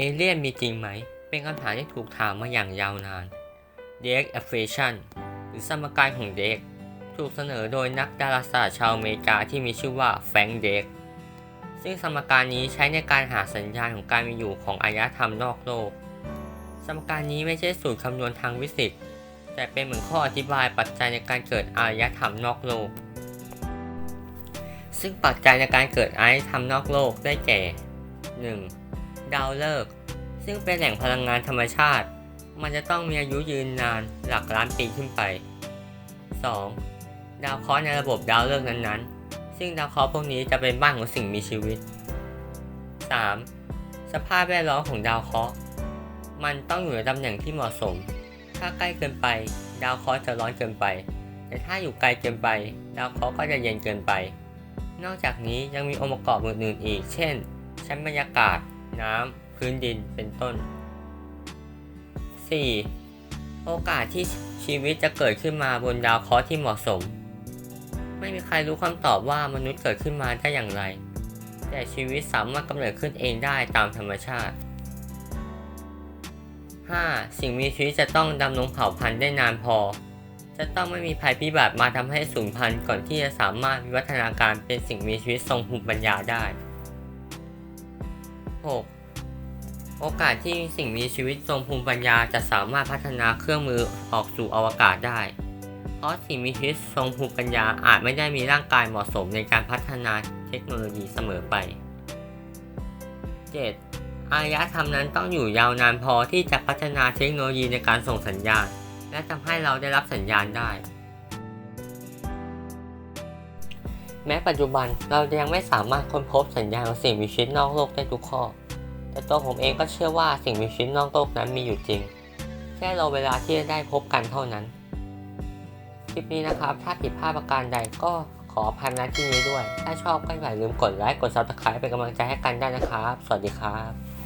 เอเลี่ยนมีจริงไหม เป็นคำถามที่ถูกถามมาอย่างยาวนาน d e e Equation หรือสมการของเด e ถูกเสนอโดยนักดาราศาสตร์ชาวอเมริกาที่มีชื่อว่าแฟรงค์เด e ซึ่งสมการนี้ใช้ในการหาสัญญาณของการมีอยู่ของอารยธรรมนอกโลก สมการนี้ไม่ใช่สูตรคำนวณทางฟิสิกส์แต่เป็นเหมือนข้ออธิบายปัจจัยในการเกิดอารยธรรมนอกโลก ซึ่งปัจจัยในการเกิดอารยธรรมนอกโลกได้แก่ 1. ดาวฤกษ์ซึ่งเป็นแหล่งพลังงานธรรมชาติ มันจะต้องมีอายุยืนนานหลักล้านปีขึ้นไป 2. ดาวเคราะห์ในระบบดาวฤกษ์นั้นๆ ซึ่งดาวเคราะห์พวกนี้จะเป็นบ้านของสิ่งมีชีวิต 3. สภาพแวดล้อมของดาวเคราะห์มันต้องอยู่ในตำแหน่งที่เหมาะสม ถ้าใกล้เกินไป ดาวเคราะห์จะร้อนเกินไป แต่ถ้าอยู่ไกลเกินไป ดาวเคราะห์ก็จะเย็นเกินไป นอกจากนี้ยังมีองค์ประกอบอื่นๆอีก เช่น ชั้นบรรยากาศ น้ำพื้นดินเป็นต้น 4. โอกาสที่ชีวิตจะเกิดขึ้นมาบนดาวเคราะห์ที่เหมาะสม ไม่มีใครรู้คำตอบว่ามนุษย์เกิดขึ้นมาได้อย่างไร แต่ชีวิตสามารถกำเนิดขึ้นเองได้ตามธรรมชาติ 5. สิ่งมีชีวิตจะต้องดำรงเผ่าพันธุ์ได้นานพอ จะต้องไม่มีภัยพิบัติมาทำให้สูญพันธุ์ก่อนที่จะสามารถวิวัฒนาการเป็นสิ่งมีชีวิตทรงภูมิปัญญาได้ 6. โอกาสที่สิ่งมีชีวิตทรงภูมิปัญญาจะสามารถพัฒนาเครื่องมือออกสู่อวกาศได้ เพราะสิ่งมีชีวิตทรงภูมิปัญญาอาจไม่ได้มีร่างกายเหมาะสมในการพัฒนาเทคโนโลยีเสมอไป 7. อารยธรรมนั้นต้องอยู่ยาวนานพอที่จะพัฒนาเทคโนโลยีในการส่งสัญญาณ และทำให้เราได้รับสัญญาณได้ แม้ปัจจุบันเรายังไม่สามารถค้นพบสัญญาณของสิ่งมีชีวิตนอกโลกได้ทุกข้อ แต่ตัวผมเองก็เชื่อว่าสิ่งมีชีวิตนอกโลกนั้นมีอยู่จริง แค่รอเวลาที่จะได้พบกันเท่านั้น คลิปนี้นะครับ ถ้าผิดพลาดประการใดก็ขออภัยณที่นี้ด้วย ถ้าชอบก็อย่าลืมกดไลค์ กดซับสไคร b e เป็นกำลังใจให้กันได้นะครับ สวัสดีครับ